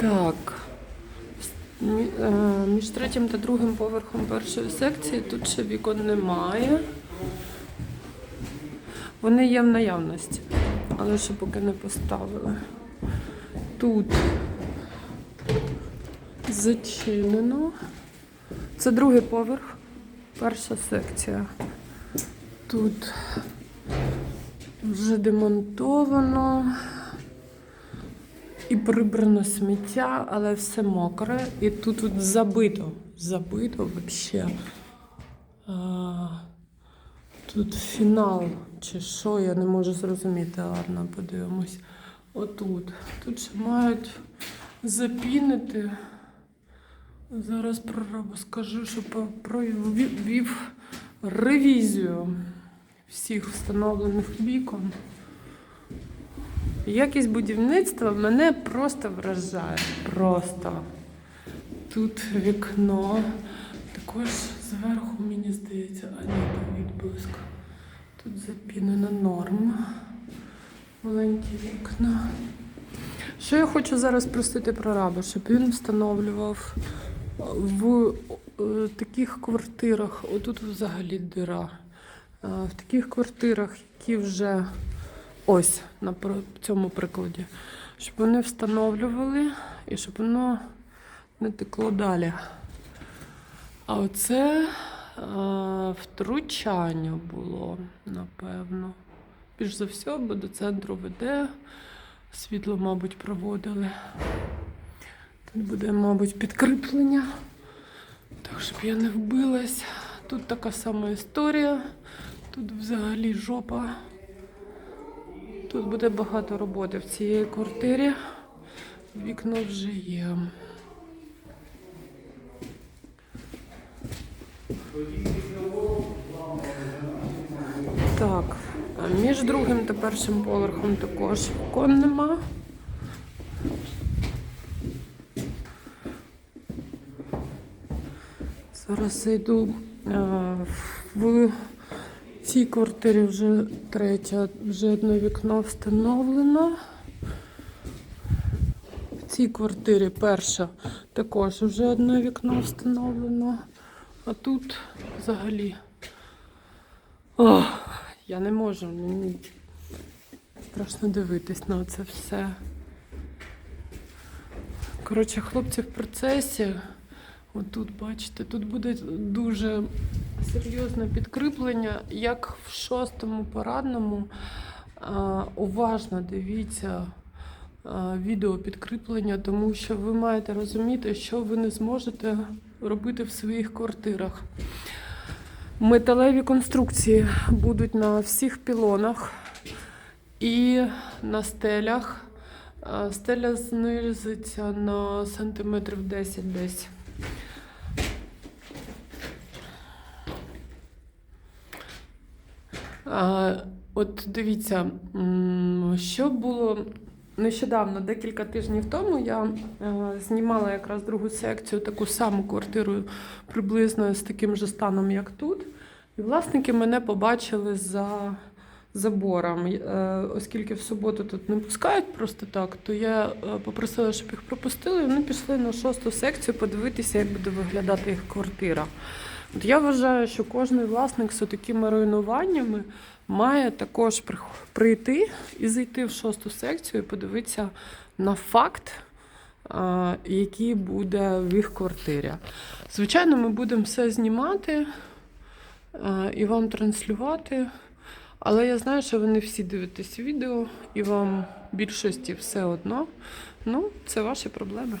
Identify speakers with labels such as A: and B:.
A: Так. Е, Між третім та другим поверхом першої секції тут ще вікон немає. Вони є в наявності, але ще поки не поставили. Тут зачинено. Це другий поверх, перша секція. Тут вже демонтовано і прибрано сміття, але все мокре. І тут от забито. Забито взагалі. Тут фінал чи що, я не можу зрозуміти. Ладно, подивимось. Отут. Тут ще мають запінити. Зараз прорабу скажу, що про- провів ревізію всіх встановлених вікон. Якість будівництва мене просто вражає. Просто. Тут вікно. Також зверху, мені здається, а ні, відблиск. Тут запінена норма. Маленькі вікна. Що я хочу зараз просити прораба, щоб він встановлював в е, таких квартирах, отут взагалі дира, Е, в таких квартирах, які вже ось на цьому прикладі, щоб вони встановлювали і щоб воно не текло далі. А оце е, втручання було, напевно. Більш за все, бо до центру веде, світло, мабуть, проводили. Тут буде, мабуть, підкріплення. Так, щоб я не вбилась. Тут така сама історія. Тут взагалі жопа. Тут буде багато роботи в цій квартирі. Вікно вже є. Так, між другим та першим поверхом також вікон нема. Зараз зайду е, в цій квартирі вже третя, вже одне вікно встановлено. В цій квартирі перша також вже одне вікно встановлено. А тут взагалі. Ох, я не можу. Мені страшно дивитись на це все. Коротше, хлопці в процесі. Отут, бачите, тут буде дуже серйозне підкріплення, як в шостому порадному. Уважно дивіться відео підкріплення, тому що ви маєте розуміти, що ви не зможете робити в своїх квартирах. Металеві конструкції будуть на всіх пілонах і на стелях. Стеля знизиться на сантиметрів 10 десь. От дивіться, що було нещодавно, декілька тижнів тому, я е, знімала якраз другу секцію, таку саму квартиру приблизно з таким же станом, як тут. І власники мене побачили за забором. Е, Оскільки в суботу тут не пускають просто так, то я е, попросила, щоб їх пропустили, і вони пішли на шосту секцію подивитися, як буде виглядати їх квартира. От я вважаю, що кожен власник з такими руйнуваннями має також прийти і зайти в шосту секцію і подивитися на факт, який буде в їх квартирі. Звичайно, ми будемо все знімати і вам транслювати. Але я знаю, що ви не всі дивитесь відео, і вам більшості все одно. Ну, це ваші проблеми.